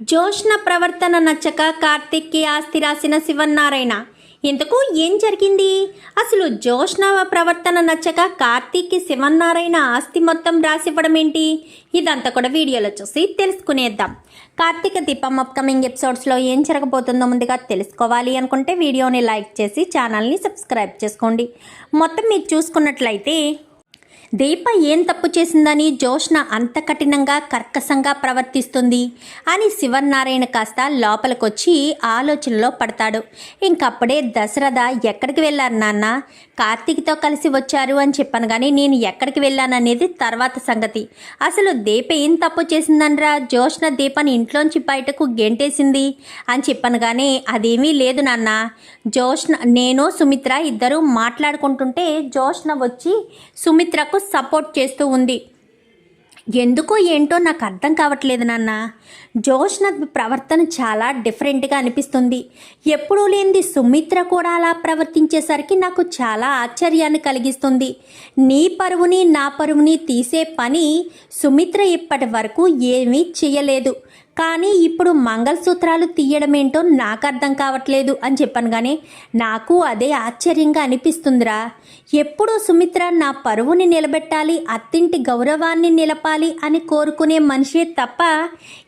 జోష్న ప్రవర్తన నచ్చక కార్తిక్కి ఆస్తి రాసిన శివన్నారాయణ. ఇంతకు ఏం జరిగింది? అసలు జోష్న ప్రవర్తన నచ్చక కార్తీక్కి శివన్నారాయణ ఆస్తి మొత్తం రాసివ్వడం ఏంటి? ఇదంతా కూడా వీడియోలో చూసి తెలుసుకునేద్దాం. కార్తీక దీపం అప్కమింగ్ ఎపిసోడ్స్లో ఏం జరగబోతుందో ముందుగా తెలుసుకోవాలి అనుకుంటే వీడియోని లైక్ చేసి ఛానల్ని సబ్స్క్రైబ్ చేసుకోండి. మొత్తం మీరు చూసుకున్నట్లయితే దీప ఏం తప్పు చేసిందని జోష్న అంత కఠినంగా కర్కశంగా ప్రవర్తిస్తుంది అని శివనారాయణ కాస్త లోపలికొచ్చి ఆలోచనలో పడతాడు. ఇంకప్పుడే దశరథ ఎక్కడికి వెళ్ళారు నాన్న? కార్తీక్తో కలిసి వచ్చారు అని చెప్పాను కానీ నేను ఎక్కడికి వెళ్ళాననేది తర్వాత సంగతి. అసలు దీప ఏం తప్పు చేసిందనరా జోష్న దీపని ఇంట్లోంచి బయటకు గెంటేసింది అని చెప్పాను కానీ అదేమీ లేదు నాన్న. జోష్న నేను సుమిత్ర ఇద్దరు మాట్లాడుకుంటుంటే జోష్న వచ్చి సుమిత్రకు సపోర్ట్ చేస్తూ ఉంది. ఎందుకో ఏంటో నాకు అర్థం కావట్లేదు నాన్న. జోష్న ప్రవర్తన చాలా డిఫరెంట్గా అనిపిస్తుంది. ఎప్పుడూ లేనిది సుమిత్ర కూడా అలా ప్రవర్తించేసరికి నాకు చాలా ఆశ్చర్యాన్ని కలిగిస్తుంది. నీ పరువుని నా పరువుని తీసే పని సుమిత్ర ఇప్పటి వరకు ఏమీ చేయలేదు. కానీ ఇప్పుడు మంగళసూత్రాలు తీయడమేంటో నాకు అర్థం కావట్లేదు అని చెప్పాను కానీ నాకు అదే ఆశ్చర్యంగా అనిపిస్తుందిరా. ఎప్పుడూ సుమిత్ర నా పరువుని నిలబెట్టాలి అత్తింటి గౌరవాన్ని నిలపాలి అని కోరుకునే మనిషే తప్ప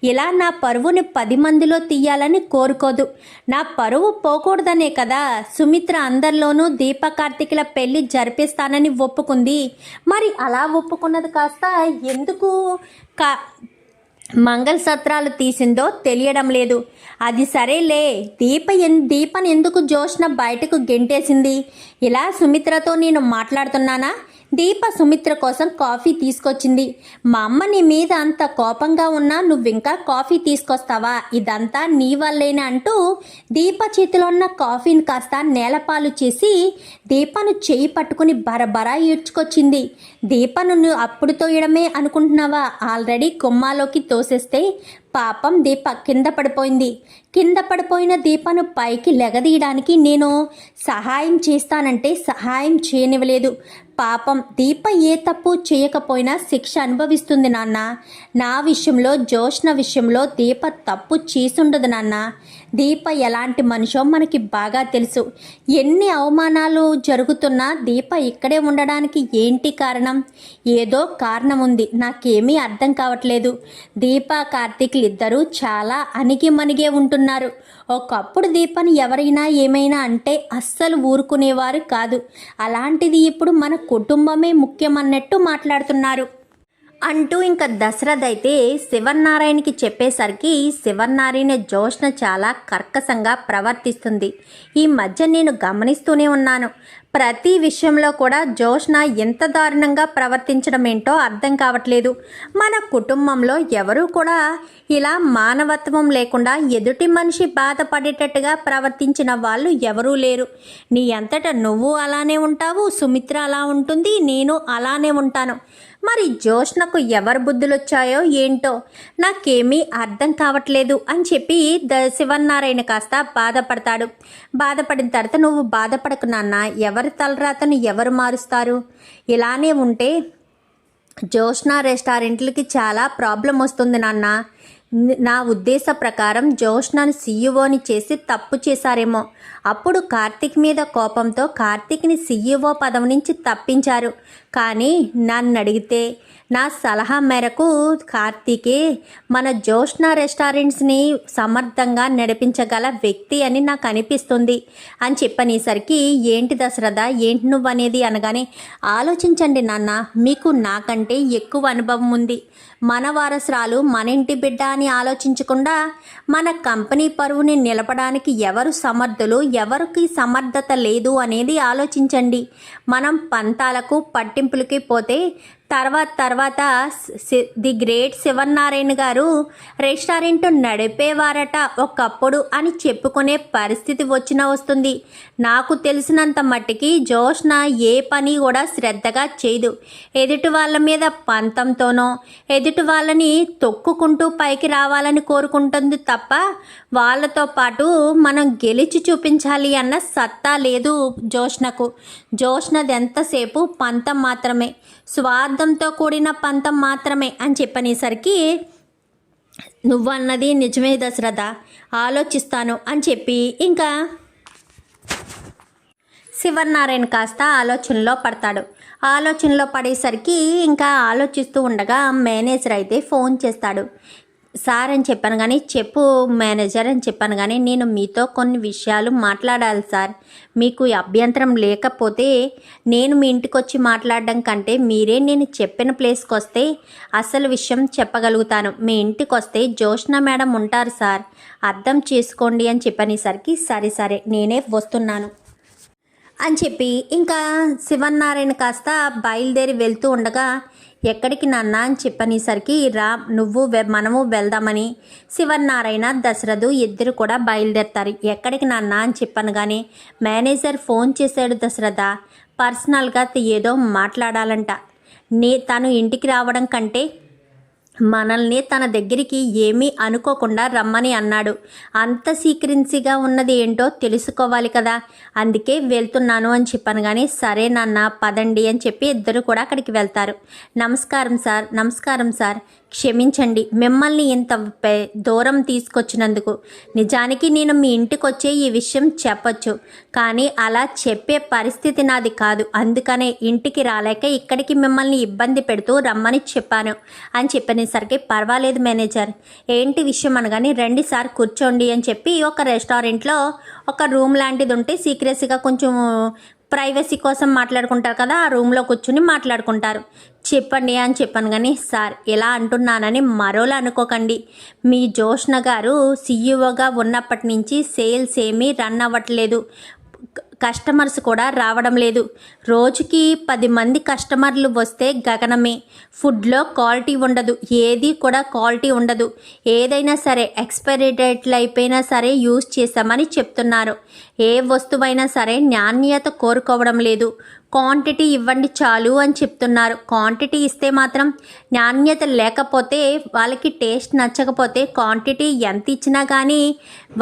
ఇలా నా పరువుని పది మందిలో తీయాలని కోరుకోదు. నా పరువు పోకూడదనే కదా. సుమిత్ర అందరిలోనూ దీప కార్తికుల పెళ్ళి జరిపిస్తానని ఒప్పుకుంది. మరి అలా ఒప్పుకున్నది కాస్త ఎందుకు కా మంగళసూత్రాలు తీసిందో తెలియడం లేదు. అది సరేలే దీప ఎన్ దీపని ఎందుకు జోష్న బయటకు గెంటేసింది? ఇలా సుమిత్రతో నేను మాట్లాడుతున్నానా? దీప సుమిత్ర కోసం కాఫీ తీసుకొచ్చింది. మా అమ్మ నీ మీద అంత కోపంగా ఉన్నా నువ్వింకా కాఫీ తీసుకొస్తావా? ఇదంతా నీ వల్లేనే అంటూ దీప చేతిలో ఉన్న కాఫీని కాస్త నేలపాలు చేసి దీపను చేయి పట్టుకుని బరబరా ఈడ్చుకొచ్చింది దీపను నువ్వు అప్పుడు తోయడమే అనుకుంటున్నావా? ఆల్రెడీ కుమ్మాలోకి తోసేస్తే పాపం దీప కింద పడిపోయింది. కింద పడిపోయిన దీపను పైకి లెగదీయడానికి నేను సహాయం చేస్తానంటే సహాయం చేయనివ్వలేదు. పాపం దీప ఏ తప్పు చేయకపోయినా శిక్ష అనుభవిస్తుంది నాన్న. నా విషయంలో జోష్న విషయంలో దీప తప్పు చేసుండదు నాన్న. దీప ఎలాంటి మనిషో మనకి బాగా తెలుసు. ఎన్ని అవమానాలు జరుగుతున్నా దీప ఇక్కడే ఉండడానికి ఏంటి కారణం? ఏదో కారణం ఉంది నాకేమీ అర్థం కావట్లేదు. దీప కార్తీకులు ఇద్దరూ చాలా అణిగి మణిగే ఉంటున్నారు. ఒకప్పుడు దీపని ఎవరైనా ఏమైనా అంటే అస్సలు ఊరుకునేవారు కాదు. అలాంటిది ఇప్పుడు మన కుటుంబమే ముఖ్యమన్నట్టు మాట్లాడుతున్నారు. అంటూ ఇంకా దశరథ్ అయితే శివనారాయణకి చెప్పేసరికి శివనారాయణ జోష్ణ చాలా కర్కశంగా ప్రవర్తిస్తుంది. ఈ మధ్య నేను గమనిస్తూనే ఉన్నాను. ప్రతి విషయంలో కూడా జోష్ణ ఎంత దారుణంగా ప్రవర్తించడం ఏంటో అర్థం కావట్లేదు. మన కుటుంబంలో ఎవరూ కూడా ఇలా మానవత్వం లేకుండా ఎదుటి మనిషి బాధపడేటట్టుగా ప్రవర్తించిన వాళ్ళు ఎవరూ లేరు. నీ అంతటా నువ్వు అలానే ఉంటావు సుమిత్ర అలా ఉంటుంది నేను అలానే ఉంటాను. మరి జోష్నకు ఎవరు బుద్ధులు వచ్చాయో ఏంటో? నాకేమీ అర్థం కావట్లేదు అని చెప్పి ద శివన్నారాయణ కాస్త బాధపడతాడు. బాధపడిన తర్వాత నువ్వు బాధపడకు నాన్న ఎవరి తలరాతను ఎవరు మారుస్తారు? ఇలానే ఉంటే జోష్నా రెస్టారెంట్లకి చాలా ప్రాబ్లం వస్తుంది నాన్న. నా ఉద్దేశ ప్రకారం జోష్నాను సీఈఓని చేసి తప్పు చేశారేమో. అప్పుడు కార్తిక్ మీద కోపంతో కార్తిక్ని సీఈఓ పదవి నుంచి తప్పించారు. కానీ నన్ను అడిగితే నా సలహా మేరకు కార్తీకే మన జోష్ణ రెస్టారెంట్స్ని సమర్థంగా నడిపించగల వ్యక్తి అని నాకు అనిపిస్తుంది. అని చెప్పనేసరికి ఏంటి దశరథ? ఏంటి నువ్వు అనేది అనగానే ఆలోచించండి నాన్న మీకు నాకంటే ఎక్కువ అనుభవం ఉంది. మన వారసురాలు మన ఇంటి బిడ్డ అని ఆలోచించకుండా మన కంపెనీ పరువుని నిలపడానికి ఎవరు సమర్థులు ఎవరికి సమర్థత లేదు అనేది ఆలోచించండి. మనం పంతాలకు పట్టింపులకి పోతే తర్వాత తర్వాత సి- ది గ్రేట్ శివనారాయణ గారు రెస్టారెంట్ నడిపేవారట ఒకప్పుడు అని చెప్పుకునే పరిస్థితి వచ్చిన వస్తుంది. నాకు తెలిసినంత మట్టికి జోష్న ఏ పని కూడా శ్రద్ధగా చేయదు. ఎదుటి వాళ్ళ మీద పంతంతోనో ఎదుటి వాళ్ళని తొక్కుకుంటూ పైకి రావాలని కోరుకుంటుంది తప్ప వాళ్ళతో పాటు మనం గెలిచి చూపించాలి అన్న సత్తా లేదు జోష్నకు. జోష్నది ఎంతసేపు పంతం మాత్రమే. పంతంతో కూడిన పంతం మాత్రమే అని చెప్పనేసరికి నువ్వు అన్నది నిజమే దశరథ ఆలోచిస్తాను అని చెప్పి ఇంకా శివనారాయణ కాస్త ఆలోచనలో పడతాడు. ఆలోచనలో పడేసరికి ఇంకా ఆలోచిస్తూ ఉండగా మేనేజర్ అయితే ఫోన్ చేస్తాడు. సార్ అని చెప్పాను కానీ చెప్పు మేనేజర్ అని చెప్పాను కానీ నేను మీతో కొన్ని విషయాలు మాట్లాడాలి సార్. మీకు అభ్యంతరం లేకపోతే నేను మీ ఇంటికి వచ్చి మాట్లాడడం కంటే మీరే నేను చెప్పిన ప్లేస్కి వస్తే అసలు విషయం చెప్పగలుగుతాను. మీ ఇంటికి వస్తే జోష్న మేడం ఉంటారు సార్. అర్థం చేసుకోండి అని చెప్పనేసరికి సరే సరే నేనే వస్తున్నాను. అని చెప్పి ఇంకా శివన్నారాయణ కాస్త బయలుదేరి వెళ్తూ ఉండగా ఎక్కడికి నాన్న అని చెప్పనేసరికి రా నువ్వు మనము వెళ్దామని. శివనారాయణ దశరథు ఇద్దరు కూడా బయలుదేరతారు. ఎక్కడికి నాన్న అని చెప్పాను కానీ మేనేజర్ ఫోన్ చేశాడు దశరథ. పర్సనల్గా ఏదో మాట్లాడాలంట. నీ తను ఇంటికి రావడం కంటే మనల్ని తన దగ్గరికి ఏమీ అనుకోకుండా రమ్మని అన్నాడు. అంత సీక్రెన్సీగా ఉన్నది ఏంటో తెలుసుకోవాలి కదా. అందుకే వెళ్తున్నాను అని చెప్పాను కానీ సరే నాన్న పదండి అని చెప్పి ఇద్దరు కూడా అక్కడికి వెళ్తారు. నమస్కారం సార్ నమస్కారం సార్. క్షమించండి. మిమ్మల్ని ఇంత దూరం తీసుకొచ్చినందుకు నిజానికి నేను మీ ఇంటికి వచ్చే ఈ విషయం చెప్పచ్చు. కానీ అలా చెప్పే పరిస్థితి నాది కాదు. అందుకనే ఇంటికి రాలేక ఇక్కడికి మిమ్మల్ని ఇబ్బంది పెడుతూ రమ్మని చెప్పాను. అని చెప్పనేసరికి పర్వాలేదు మేనేజర్. ఏంటి విషయం అనగానే రండి సార్ కూర్చోండి అని చెప్పి ఒక రెస్టారెంట్లో ఒక రూమ్ లాంటిది ఉంటే సీక్రెసీగా కొంచెం ప్రైవసీ కోసం మాట్లాడుకుంటారు కదా ఆ రూమ్లో కూర్చుని మాట్లాడుకుంటారు. చెప్పండి అని చెప్పాను కానీ సార్ ఇలా అంటున్నానని మరోలా అనుకోకండి. మీ జోష్ణ గారు సీఈఓగా ఉన్నప్పటి నుంచి సేల్స్ ఏమీ రన్ అవ్వట్లేదు. కస్టమర్స్ కూడా రావడం లేదు. రోజుకి పది మంది కస్టమర్లు వస్తే గగనమే. ఫుడ్లో క్వాలిటీ ఉండదు. ఏది కూడా క్వాలిటీ ఉండదు. ఏదైనా సరే ఎక్స్పైరీ డేట్లు అయిపోయినా సరే యూజ్ చేశామని చెప్తున్నారు. ఏ వస్తువైనా సరే నాణ్యత కోరుకోవడం లేదు. క్వాంటిటీ ఇవ్వండి చాలు అని చెప్తున్నారు. క్వాంటిటీ ఇస్తే మాత్రం నాణ్యత లేకపోతే వాళ్ళకి టేస్ట్ నచ్చకపోతే క్వాంటిటీ ఎంత ఇచ్చినా కానీ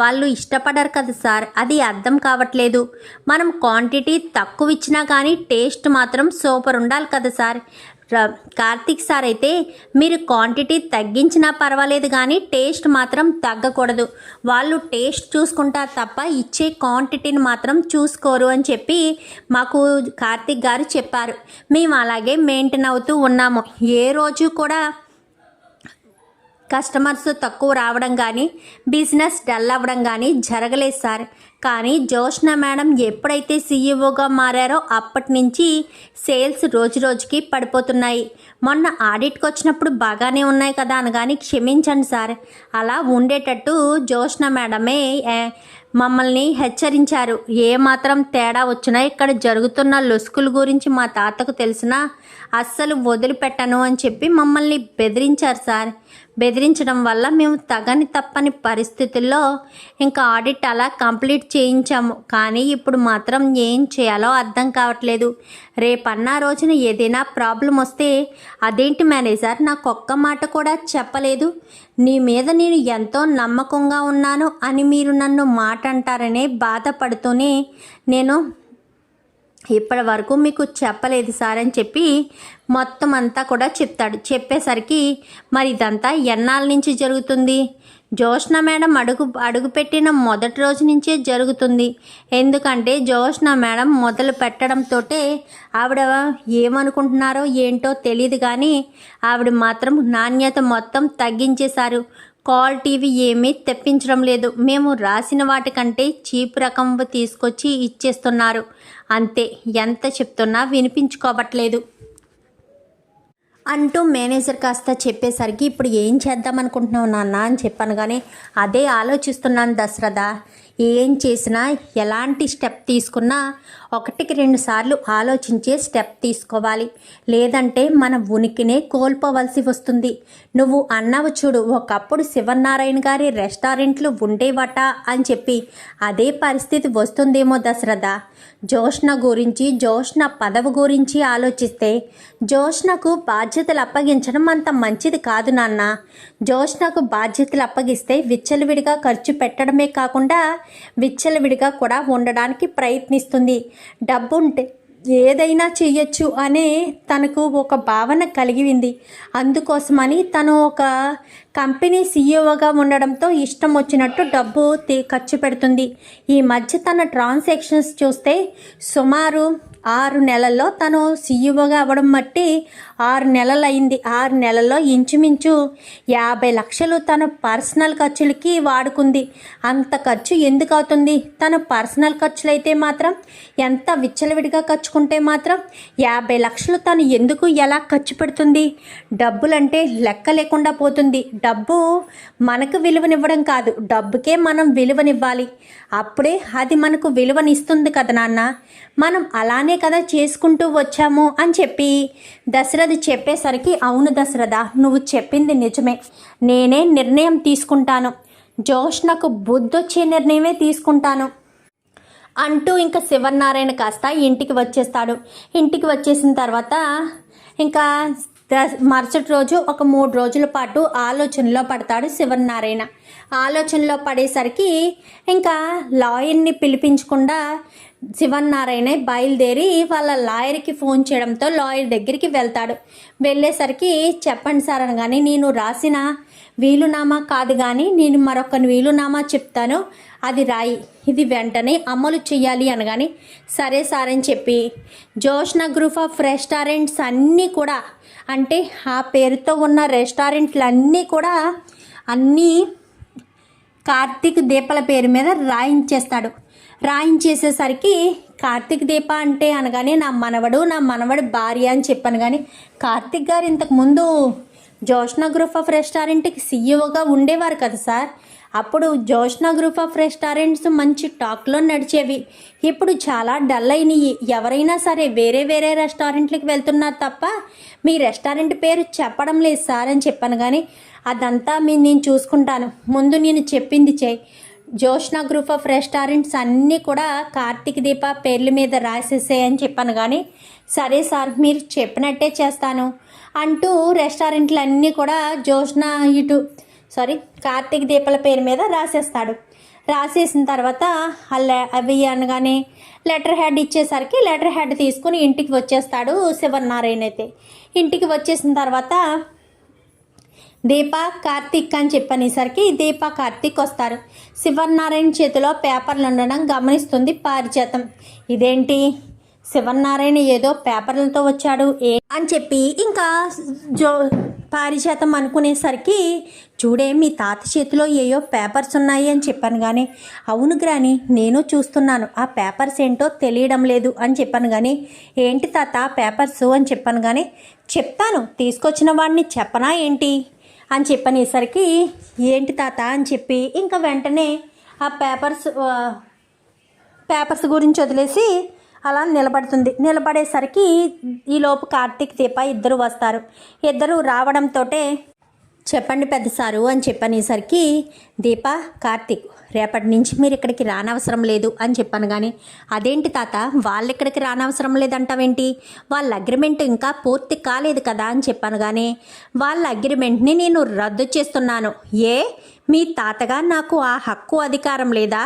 వాళ్ళు ఇష్టపడరు కదా సార్. అది అర్థం కావట్లేదు. మనం క్వాంటిటీ తక్కువ ఇచ్చినా కానీ టేస్ట్ మాత్రం సూపర్ ఉండాలి కదా సార్. కార్తీక్ సార్ అయితే మీరు క్వాంటిటీ తగ్గించినా పర్వాలేదు కానీ టేస్ట్ మాత్రం తగ్గకూడదు. వాళ్ళు టేస్ట్ చూసుకుంటారు తప్ప ఇచ్చే క్వాంటిటీని మాత్రం చూసుకోరు అని చెప్పి మాకు కార్తీక్ గారు చెప్పారు. మేము అలాగే మెయింటైన్ అవుతూ ఉన్నాము. ఏ రోజు కూడా కస్టమర్స్ తక్కువ రావడం కానీ బిజినెస్ డల్ అవ్వడం కానీ జరగలేదు సార్. కానీ జోష్న మేడం ఎప్పుడైతే సీఈఓగా మారారో అప్పటి నుంచి సేల్స్ రోజు రోజుకి పడిపోతున్నాయి. మొన్న ఆడిట్కి వచ్చినప్పుడు బాగానే ఉన్నాయి కదా అనగాని క్షమించండి సార్. అలా ఉండేటట్టు జోష్న మేడమే మమ్మల్ని హెచ్చరించారు. ఏ మాత్రం తేడా వచ్చినా ఇక్కడ జరుగుతున్న లొసుకుల గురించి మా తాతకు తెలిసినా అస్సలు వదిలిపెట్టను అని చెప్పి మమ్మల్ని బెదిరించారు సార్. బెదిరించడం వల్ల మేము తగని తప్పని పరిస్థితుల్లో ఇంకా ఆడిట్ అలా కంప్లీట్ చేయించాము. కానీ ఇప్పుడు మాత్రం ఏం చేయాలో అర్థం కావట్లేదు. రేపన్నా రోజున ఏదైనా ప్రాబ్లం వస్తే అదేంటి మేనేజర్? నాకు ఒక్క మాట కూడా చెప్పలేదు. నీ మీద నేను ఎంతో నమ్మకంగా ఉన్నాను అని మీరు నన్ను మాట అంటారనే బాధపడుతూనే నేను ఇప్పటి వరకు మీకు చెప్పలేదు సార్ అని చెప్పి మొత్తం అంతా కూడా చెప్తాడు. చెప్పేసరికి మరి ఇదంతా ఎన్నాళ్ళ నుంచి జరుగుతుంది? జోష్న మేడం అడుగు అడుగుపెట్టిన మొదటి రోజు నుంచే జరుగుతుంది. ఎందుకంటే జోష్న మేడం మొదలు పెట్టడంతో ఆవిడ ఏమనుకుంటున్నారో ఏంటో తెలియదు కానీ ఆవిడ మాత్రం నాణ్యత మొత్తం తగ్గించేశారు. క్వాలిటీవి ఏమీ తెప్పించడం లేదు. మేము రాసిన వాటికంటే చీప్ రకం తీసుకొచ్చి ఇచ్చేస్తున్నారు. అంతే. ఎంత చెప్తున్నా వినిపించుకోవట్లేదు. అంటూ మేనేజర్ కాస్త చెప్పేసరికి ఇప్పుడు ఏం చేద్దాం అనుకుంటున్నావు నాన్న అని చెప్పాను కానీ అదే ఆలోచిస్తున్నాను దశరథ. ఏం చేసినా ఎలాంటి స్టెప్ తీసుకున్నా ఒకటికి రెండు సార్లు ఆలోచించే స్టెప్ తీసుకోవాలి. లేదంటే మన ఉనికినే కోల్పోవలసి వస్తుంది. నువ్వు అన్నావు చూడు ఒకప్పుడు శివనారాయణ గారి రెస్టారెంట్లు ఉండేవట అని చెప్పి అదే పరిస్థితి వస్తుందేమో దశరథ. జోష్ణ గురించి జోష్ణ పదవి గురించి ఆలోచిస్తే జోష్నకు బాధ్యతలు అప్పగించడం అంత మంచిది కాదు నాన్న. జోష్నకు బాధ్యతలు అప్పగిస్తే విచ్చలవిడిగా ఖర్చు పెట్టడమే కాకుండా విచ్చలవిడిగా కూడా ఉండడానికి ప్రయత్నిస్తుంది. డబ్బుంటే ఏదైనా చెయ్యొచ్చు అనే తనకు ఒక భావన కలిగింది అందుకోసమని తను ఒక కంపెనీ సీఈఓగా ఉండడంతో ఇష్టం వచ్చినట్టు డబ్బు ఖర్చు పెడుతుంది. ఈ మధ్య తన ట్రాన్సాక్షన్స్ చూస్తే సుమారు ఆరు నెలల్లో తను సీఈఓగా అవ్వడం మట్టి ఆరు నెలలు అయింది ఆరు నెలల్లో ఇంచుమించు యాభై లక్షలు తన పర్సనల్ ఖర్చులకి వాడుకుంది. అంత ఖర్చు ఎందుకు అవుతుంది? తన పర్సనల్ ఖర్చులు అయితే మాత్రం ఎంత విచ్చలవిడిగా ఖర్చుకుంటే మాత్రం యాభై లక్షలు తను ఎందుకు ఎలా ఖర్చు పెడుతుంది? డబ్బులంటే లెక్క లేకుండా పోతుంది. డబ్బు మనకు విలువనివ్వడం కాదు. డబ్బుకే మనం విలువనివ్వాలి. అప్పుడే అది మనకు విలువనిస్తుంది కదా నాన్న. మనం అలానే కదా చేసుకుంటూ వచ్చాము అని చెప్పి దశరథ్ చెప్పేసరికి అవును దశరథ నువ్వు చెప్పింది నిజమే. నేనే నిర్ణయం తీసుకుంటాను. జోష్ నాకు బుద్ధొచ్చే నిర్ణయమే తీసుకుంటాను. అంటూ ఇంకా శివనారాయణ కాస్త ఇంటికి వచ్చేస్తాడు. ఇంటికి వచ్చేసిన తర్వాత ఇంకా మరుసటి రోజు ఒక మూడు రోజుల పాటు ఆలోచనలో పడతాడు శివనారాయణ ఆలోచనలో పడేసరికి ఇంకా లాయర్ని పిలిపించకుండా శివనారాయణ బయలుదేరి వాళ్ళ లాయర్కి ఫోన్ చేయడంతో లాయర్ దగ్గరికి వెళ్తాడు. వెళ్ళేసరికి చెప్పండి సార్ అనగానే నేను రాసిన వీలునామా కాదు కానీ నేను మరొక వీలునామా చెప్తాను. అది రాయి. ఇది వెంటనే అమలు చేయాలి అనగానే సరే సార్ అని చెప్పి జోష్న గ్రూప్ ఆఫ్ రెస్టారెంట్స్ అన్నీ కూడా అంటే ఆ పేరుతో ఉన్న రెస్టారెంట్లు అన్నీ కూడా అన్నీ కార్తీక్ దీపల పేరు మీద రాయించేస్తాడు. రాయించేసేసరికి కార్తీక్ దీప అంటే అనగానే నా మనవడు నా మనవడు భార్య అని చెప్పాను కానీ కార్తీక్ గారు ఇంతకుముందు జోష్నా గ్రూప్ ఆఫ్ రెస్టారెంట్కి సీఈఓగా ఉండేవారు కదా సార్. అప్పుడు జోష్నా గ్రూప్ ఆఫ్ రెస్టారెంట్స్ మంచి టాక్లో నడిచేవి. ఇప్పుడు చాలా డల్ అయినాయి. ఎవరైనా సరే వేరే వేరే రెస్టారెంట్లకు వెళ్తున్నారు తప్ప మీ రెస్టారెంట్ పేరు చెప్పడం లేదు సార్ అని చెప్పాను కానీ అదంతా మీ నేను చూసుకుంటాను. ముందు నేను చెప్పింది చేయి. జోష్నా గ్రూప్ ఆఫ్ రెస్టారెంట్స్ అన్నీ కూడా కార్తీక్ దీప పేర్ల మీద రాసేసేయని చెప్పాను కానీ సరే సార్ మీరు చెప్పినట్టే చేస్తాను అంటూ రెస్టారెంట్లు అన్నీ కూడా జోష్నా ఇటు సారీ కార్తీక్ దీపాల పేరు మీద రాసేస్తాడు. రాసేసిన తర్వాత అవి అనగానే లెటర్ హెడ్ ఇచ్చేసరికి లెటర్ హెడ్ తీసుకుని ఇంటికి వచ్చేస్తాడు శివనారాయణ అయితే. ఇంటికి వచ్చేసిన తర్వాత దీప కార్తీక్ అని చెప్పనేసరికి దీప కార్తీక్ వస్తారు. శివనారాయణ చేతిలో పేపర్లు ఉండడం గమనిస్తుంది పారిజాతం. ఇదేంటి? శివనారాయణ ఏదో పేపర్లతో వచ్చాడు ఏ అని చెప్పి ఇంకా జో పారిజాతం అనుకునేసరికి చూడే మీ తాత చేతిలో ఏయో పేపర్స్ ఉన్నాయి అని చెప్పాను కానీ అవును గ్రాని నేను చూస్తున్నాను. ఆ పేపర్స్ ఏంటో తెలియడం లేదు అని చెప్పాను కానీ ఏంటి తాత పేపర్స్ అని చెప్పాను కానీ చెప్తాను. తీసుకొచ్చిన వాడిని చెప్పనా ఏంటి? అని చెప్పనేసరికి ఏంటి తాత? అని చెప్పి ఇంకా వెంటనే ఆ పేపర్స్ పేపర్స్ గురించి వదిలేసి అలా నిలబడుతుంది. నిలబడేసరికి ఈలోపు కార్తీక్ దీప ఇద్దరు వస్తారు. ఇద్దరు రావడంతో చెప్పండి పెద్ద సారు అని చెప్పనేసరికి దీప కార్తీక్ రేపటి నుంచి మీరు ఇక్కడికి రానవసరం లేదు అని చెప్పాను కానీ అదేంటి తాత? వాళ్ళు ఇక్కడికి రానవసరం లేదంటావేంటి? వాళ్ళ అగ్రిమెంట్ ఇంకా పూర్తి కాలేదు కదా అని చెప్పాను కానీ వాళ్ళ అగ్రిమెంట్ని నేను రద్దు చేస్తున్నాను. ఏ? మీ తాతగా నాకు ఆ హక్కు అధికారం లేదా?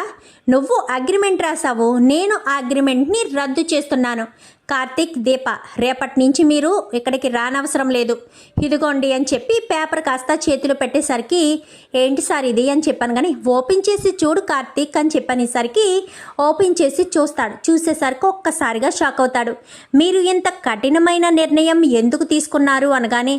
నువ్వు అగ్రిమెంట్ రాసావు నేను ఆ అగ్రిమెంట్ని రద్దు చేస్తున్నాను. కార్తీక్ దీప రేపటి నుంచి మీరు ఇక్కడికి రానవసరం లేదు. ఇదిగోండి అని చెప్పి పేపర్ కాస్త చేతిలో పెట్టేసరికి ఏంటి సార్ ఇది అని చెప్పాను కానీ ఓపెన్ చేసి చూడు కార్తీక్ అని చెప్పనేసరికి ఓపెన్ చేసి చూస్తాడు. చూసేసరికి ఒక్కసారిగా షాక్ అవుతాడు. మీరు ఇంత కఠినమైన నిర్ణయం ఎందుకు తీసుకున్నారు అనగానే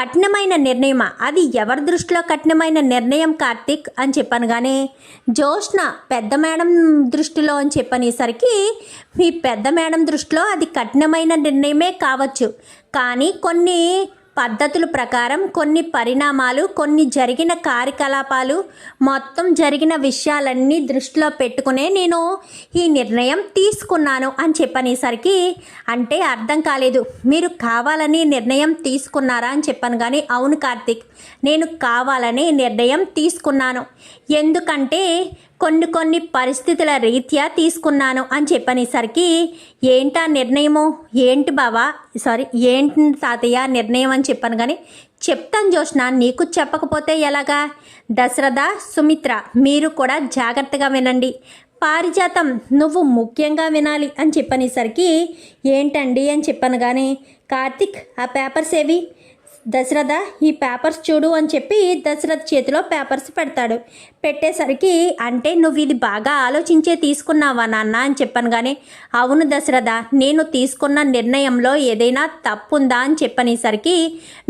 కఠినమైన నిర్ణయమా? అది ఎవరి దృష్టిలో కఠినమైన నిర్ణయం కార్తీక్? అని చెప్పాను కానీ జోష్న పెద్ద మేడం దృష్టిలో అని చెప్పనేసరికి మీ పెద్ద మేడం దృష్టిలో అది కఠినమైన నిర్ణయమే కావచ్చు. కానీ కొన్ని పద్ధతుల ప్రకారం కొన్ని పరిణామాలు కొన్ని జరిగిన కార్యకలాపాలు మొత్తం జరిగిన విషయాలన్నీ దృష్టిలో పెట్టుకునే నేను ఈ నిర్ణయం తీసుకున్నాను అని చెప్పనేసరికి అంటే అర్థం కాలేదు. మీరు కావాలని నిర్ణయం తీసుకున్నారా అని చెప్పాను కానీ అవును కార్తీక్ నేను కావాలని నిర్ణయం తీసుకున్నాను. ఎందుకంటే కొన్ని కొన్ని పరిస్థితుల రీత్యా తీసుకున్నాను అని చెప్పనేసరికి ఏంటా నిర్ణయము? ఏంటి బావా? సారీ ఏంటి తాతయ్య నిర్ణయం అని చెప్పాను కానీ చెప్తాను జోష్న నీకు చెప్పకపోతే ఎలాగా? దశరథ సుమిత్ర మీరు కూడా జాగ్రత్తగా వినండి. పారిజాతం నువ్వు ముఖ్యంగా వినాలి అని చెప్పనేసరికి ఏంటండి? అని చెప్పాను కానీ కార్తిక్ ఆ పేపర్స్ ఏవి? దశరథ ఈ పేపర్స్ చూడు అని చెప్పి దశరథ్ చేతిలో పేపర్స్ పెడతాడు. పెట్టేసరికి అంటే నువ్వు ఇది బాగా ఆలోచించే తీసుకున్నావా నాన్న? అని చెప్పాను కానీ అవును దశరథ నేను తీసుకున్న నిర్ణయంలో ఏదైనా తప్పుందా? అని చెప్పనేసరికి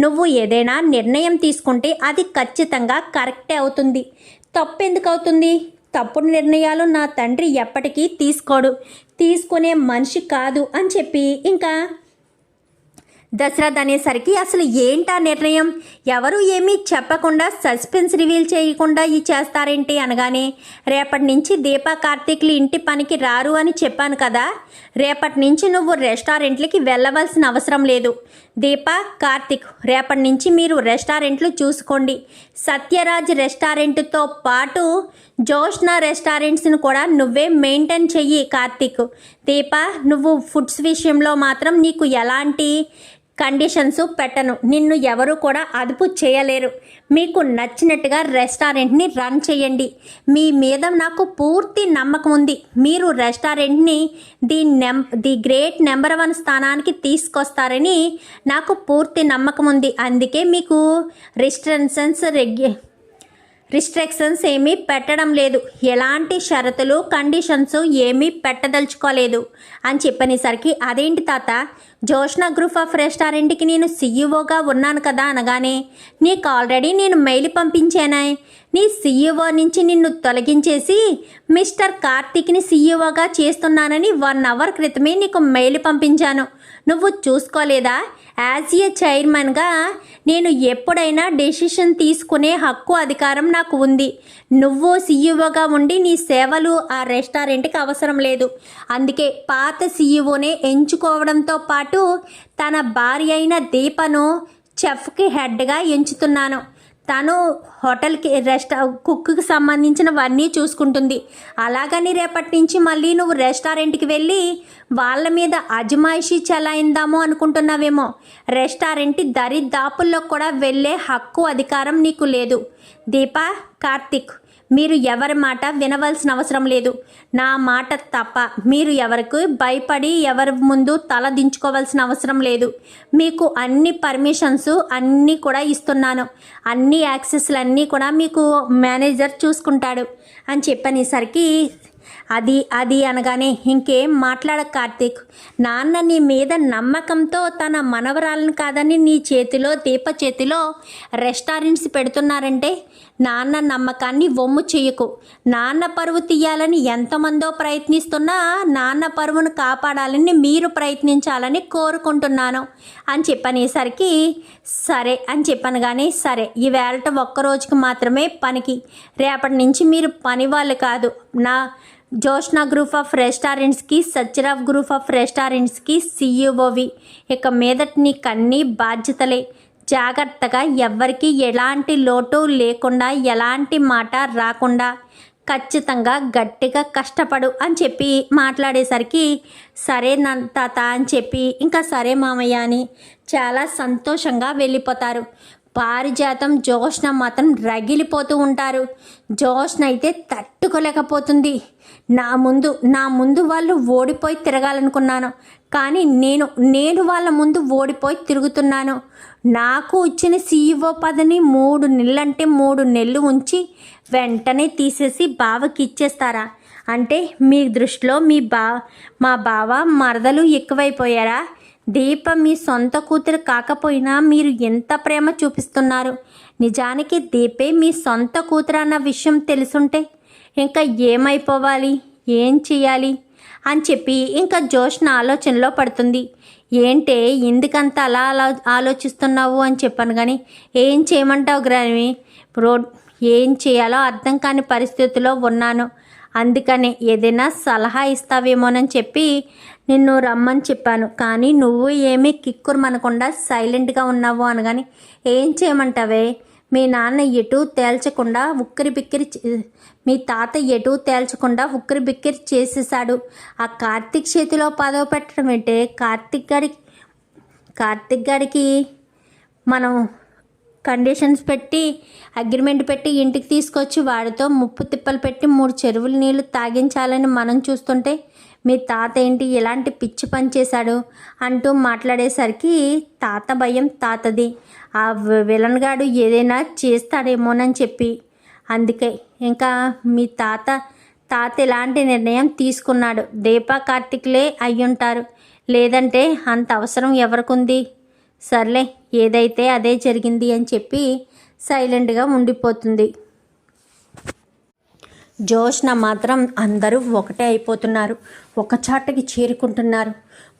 నువ్వు ఏదైనా నిర్ణయం తీసుకుంటే అది ఖచ్చితంగా కరెక్టే అవుతుంది. తప్పు ఎందుకు అవుతుంది? తప్పుడు నిర్ణయాలు నా తండ్రి ఎప్పటికీ తీసుకోడు. తీసుకునే మనిషి కాదు అని చెప్పి ఇంకా దశరథ్ అనేసరికి అసలు ఏంటా నిర్ణయం? ఎవరు ఏమీ చెప్పకుండా సస్పెన్స్ రివీల్ చేయకుండా ఈ చేస్తారేంటి అనగానే రేపటి నుంచి దీపా కార్తీక్లు ఇంటి పనికి రారు అని చెప్పాను కదా రేపటి నుంచి నువ్వు రెస్టారెంట్లకి వెళ్ళవలసిన అవసరం లేదు. దీపా కార్తీక్ రేపటి నుంచి మీరు రెస్టారెంట్లు చూసుకోండి. సత్యరాజ్ రెస్టారెంట్తో పాటు జోష్నా రెస్టారెంట్స్ని కూడా నువ్వే మెయింటైన్ చెయ్యి కార్తీక్. దీపా నువ్వు ఫుడ్స్ విషయంలో మాత్రం నీకు ఎలాంటి కండిషన్స్ పెట్టను. నిన్ను ఎవరు కూడా అదుపు చేయలేరు. మీకు నచ్చినట్టుగా రెస్టారెంట్ని రన్ చేయండి. మీ మీద నాకు పూర్తి నమ్మకం ఉంది. మీరు రెస్టారెంట్ని ది నెం ది గ్రేట్ నెంబర్ వన్ స్థానానికి తీసుకొస్తారని నాకు పూర్తి నమ్మకం ఉంది. అందుకే మీకు రిస్ట్రిక్షన్స్ రెగ్యు రిస్ట్రిక్షన్స్ ఏమీ పెట్టడం లేదు. ఎలాంటి షరతులు కండిషన్స్ ఏమీ పెట్టదలుచుకోలేదు. అని చెప్పనేసరికి అదేంటి తాత? జోష్ణ గ్రూప్ ఆఫ్ రెస్టారెంట్కి నేను సీఈఓగా ఉన్నాను కదా అనగానే నీకు ఆల్రెడీ నేను మెయిల్ పంపించానే. నీ సీఈఓ నుంచి నిన్ను తొలగించేసి మిస్టర్ కార్తీక్ని సీఈఓగా చేస్తున్నానని వన్ అవర్ క్రితమే నీకు మెయిల్ పంపించాను. నువ్వు చూసుకోలేదా? యాజ్ ఏ చైర్మన్గా నేను ఎప్పుడైనా డెసిషన్ తీసుకునే హక్కు అధికారం నాకు ఉంది. నువ్వు సీఈఓగా ఉండి నీ సేవలు ఆ రెస్టారెంట్కి అవసరం లేదు. అందుకే పాత సీఈఓనే ఎంచుకోవడంతో పాటు తన భార్య అయిన దీపను చెఫ్కి హెడ్గా ఎంచుతున్నాను. తను హోటల్కి రెస్ట కుక్కి సంబంధించినవన్నీ చూసుకుంటుంది. అలాగని రేపటి నుంచి మళ్ళీ నువ్వు రెస్టారెంట్కి వెళ్ళి వాళ్ళ మీద అజమాయిషీ చెలాయిందామో అనుకుంటున్నావేమో. రెస్టారెంట్ దరిదాపుల్లో కూడా వెళ్ళే హక్కు అధికారం నీకు లేదు. దీపా కార్తిక్ మీరు ఎవరి మాట వినవలసిన అవసరం లేదు. నా మాట తప్ప మీరు ఎవరికి భయపడి ఎవరి ముందు తల దించుకోవాల్సిన అవసరం లేదు. మీకు అన్ని పర్మిషన్స్ అన్నీ కూడా ఇస్తున్నాను. అన్ని యాక్సెస్లు అన్నీ కూడా మీకు మేనేజర్ చూసుకుంటాడు అని చెప్పనేసరికి అది అది అనగానే ఇంకేం మాట్లాడ కార్తీక్? నాన్న నీ మీద నమ్మకంతో తన మనవరాలను కాదని నీ చేతిలో దీప చేతిలో రెస్టారెంట్స్ పెడుతున్నారంటే నాన్న నమ్మకాన్ని వమ్ము చేయకు. నాన్న పరువు తీయాలని ఎంతమందో ప్రయత్నిస్తున్నా నాన్న పరువును కాపాడాలని మీరు ప్రయత్నించాలని కోరుకుంటున్నాను. అని చెప్పనేసరికి సరే అని చెప్పాను కానీ సరే ఈవేళ ఒక్కరోజుకి మాత్రమే పనికి. రేపటి నుంచి మీరు పని వాళ్ళు కాదు. నా జోష్నా గ్రూప్ ఆఫ్ రెస్టారెంట్స్కి సత్యరాఫ్ గ్రూప్ ఆఫ్ రెస్టారెంట్స్కి సీఈఓవి. ఇక మీదటి నీకు అన్ని బాధ్యతలే. జాగ్రత్తగా ఎవ్వరికి ఎలాంటి లోటు లేకుండా ఎలాంటి మాట రాకుండా ఖచ్చితంగా గట్టిగా కష్టపడు అని చెప్పి మాట్లాడేసరికి సరే నన్ తాత అని చెప్పి ఇంకా సరే మామయ్య అని చాలా సంతోషంగా వెళ్ళిపోతారు. పారిజాతం జోష్న మాత్రం రగిలిపోతూ ఉంటారు. జోష్న అయితే తట్టుకోలేకపోతుంది. నా ముందు నా ముందు వాళ్ళు ఓడిపోయి తిరగాలనుకున్నాను. కానీ నేను నేను వాళ్ళ ముందు ఓడిపోయి తిరుగుతున్నాను. నాకు వచ్చిన సీఈఓ పదని మూడు నెలలంటే మూడు నెలలు ఉంచి వెంటనే తీసేసి బావకి ఇచ్చేస్తారా? అంటే మీ దృష్టిలో మీ బా మా బావ మరదలు ఎక్కువైపోయారా? దీప మీ సొంత కూతురు కాకపోయినా మీరు ఎంత ప్రేమ చూపిస్తున్నారు? నిజానికి దీపే మీ సొంత కూతురు అన్న విషయం తెలుసుంటే ఇంకా ఏమైపోవాలి? ఏం చేయాలి? అని చెప్పి ఇంకా జోష్న ఆలోచనలో పడుతుంది. ఏంటే ఎందుకంత అలా అలా ఆలోచిస్తున్నావు అని చెప్పాను కానీ ఏం చేయమంటావు గ్రామి? రోడ్ ఏం చేయాలో అర్థం కాని పరిస్థితిలో ఉన్నాను. అందుకనే ఏదైనా సలహా ఇస్తావేమోనని చెప్పి నిన్ను రమ్మని చెప్పాను. కానీ నువ్వు ఏమీ కిక్కురమనకుండా సైలెంట్గా ఉన్నావు అనగాని ఏం చేయమంటావే? మీ నాన్న ఎటు తేల్చకుండా ఉక్కిరి బిక్కిరి మీ తాత ఎటు తేల్చకుండా ఉక్కిరి బిక్కిరి చేసేసాడు ఆ కార్తీక్ చేతిలో పదవి పెట్టడం అంటే కార్తీక్ గడికి కార్తీక్ గారికి మనం కండిషన్స్ పెట్టి అగ్రిమెంట్ పెట్టి ఇంటికి తీసుకొచ్చి వాడితో ముప్పు తిప్పలు పెట్టి మూడు చెరువుల నీళ్ళు తాగించాలని మనం చూస్తుంటే మీ తాత ఏంటి? ఎలాంటి పిచ్చి పని చేశాడు? అంటూ మాట్లాడేసరికి తాత భయం తాతది. ఆ వి- ఏదైనా చేస్తాడేమోనని చెప్పి అందుకే ఇంకా మీ తాత తాత ఎలాంటి నిర్ణయం తీసుకున్నాడు? దీపా కార్తిక్లే అయ్యుంటారు. లేదంటే అంత అవసరం ఎవరికుంది? సర్లే ఏదైతే అదే జరిగింది అని చెప్పి సైలెంట్గా ఉండిపోతుంది. జోష్న మాత్రం అందరూ ఒకటే అయిపోతున్నారు. ఒక చాటకి చేరుకుంటున్నారు.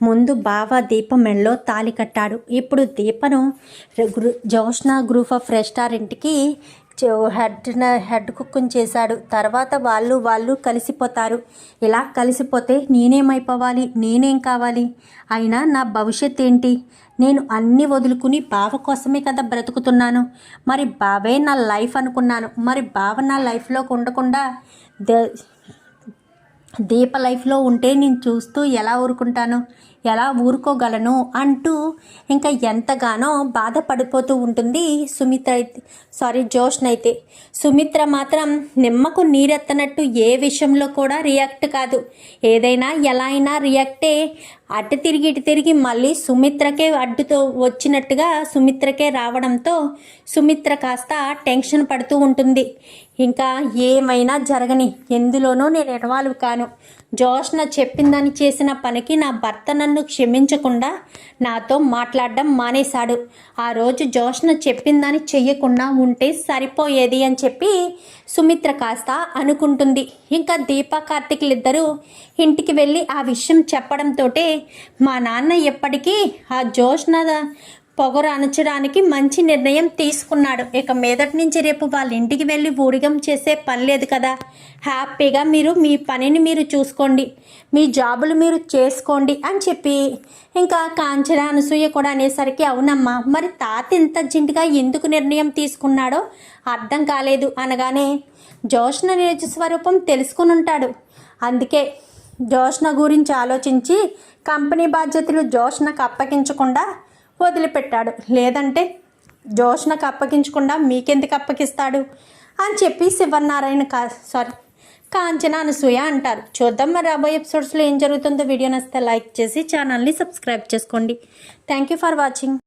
ముందు బావ దీప మెళ్ళలో తాలి కట్టాడు. ఇప్పుడు దీపను గ్రూ- జోష్న గ్రూప్ ఆఫ్ రెస్టారెంట్కి హెడ్ హెడ్ కుక్కుని చేశాడు. తర్వాత వాళ్ళు వాళ్ళు కలిసిపోతారు. ఇలా కలిసిపోతే నేనేమైపోవాలి? నేనేం కావాలి? అయినా నా భవిష్యత్ ఏంటి? నేను అన్నీ వదులుకుని బావ కోసమే కదా బ్రతుకుతున్నాను. మరి బావే నా లైఫ్ అనుకున్నాను. మరి బావ నా లైఫ్లోకి ఉండకుండా ద దీప లైఫ్లో ఉంటే నేను చూస్తూ ఎలా ఊరుకుంటాను? ఎలా ఊరుకోగలను అంటూ ఇంకా ఎంతగానో బాధపడిపోతూ ఉంటుంది సుమిత్ర అయితే. సారీ జోష్న అయితే. సుమిత్ర మాత్రం నిమ్మకు నీరెత్తనట్టు ఏ విషయంలో కూడా రియాక్ట్ కాదు. ఏదైనా ఎలా అయినా రియాక్టే అటు తిరిగి ఇటు తిరిగి మళ్ళీ సుమిత్రకే అడ్డుతో వచ్చినట్టుగా సుమిత్రకే రావడంతో సుమిత్ర కాస్త టెన్షన్ పడుతూ ఉంటుంది. ఇంకా ఏమైనా జరగని ఎందులోనూ నేను ఇన్వాల్వ్ కాను. జోష్న చెప్పిందని చేసిన పనికి నా భర్త నన్ను క్షమించకుండా నాతో మాట్లాడడం మానేశాడు. ఆ రోజు జోష్న చెప్పిందని చెయ్యకుండా ఉంటే సరిపోయేది అని చెప్పి సుమిత్ర కాస్త అనుకుంటుంది. ఇంకా దీపా కార్తిక్లు ఇంటికి వెళ్ళి ఆ విషయం చెప్పడంతో మా నాన్న ఎప్పటికీ ఆ జోష్న పొగరు అణచడానికి మంచి నిర్ణయం తీసుకున్నాడు. ఇక మీదటి నుంచి రేపు వాళ్ళ ఇంటికి వెళ్ళి ఊడిగం చేసే పని లేదు కదా. హ్యాపీగా మీరు మీ పనిని మీరు చూసుకోండి. మీ జాబులు మీరు చేసుకోండి అని చెప్పి ఇంకా కాంచన అనసూయ కూడా అనేసరికి అవునమ్మా మరి తాత ఇంత జింటిగా ఎందుకు నిర్ణయం తీసుకున్నాడో అర్థం కాలేదు అనగానే జోష్ణ నిజ స్వరూపం తెలుసుకుని ఉంటాడు. అందుకే జోష్ణ గురించి ఆలోచించి కంపెనీ బాధ్యతలు జోష్ణకు అప్పగించకుండా వదిలిపెట్టాడు. లేదంటే జోష్నకు అప్పగించకుండా మీకెందుకు అప్పగిస్తాడు? అని చెప్పి శివనారాయణ కా సారీ కాంచన అనసూయ అంటారు. చూద్దాం మరి రాబోయే ఎపిసోడ్స్లో ఏం జరుగుతుందో. వీడియో నచ్చితే లైక్ చేసి ఛానల్ని సబ్స్క్రైబ్ చేసుకోండి. Thank you for watching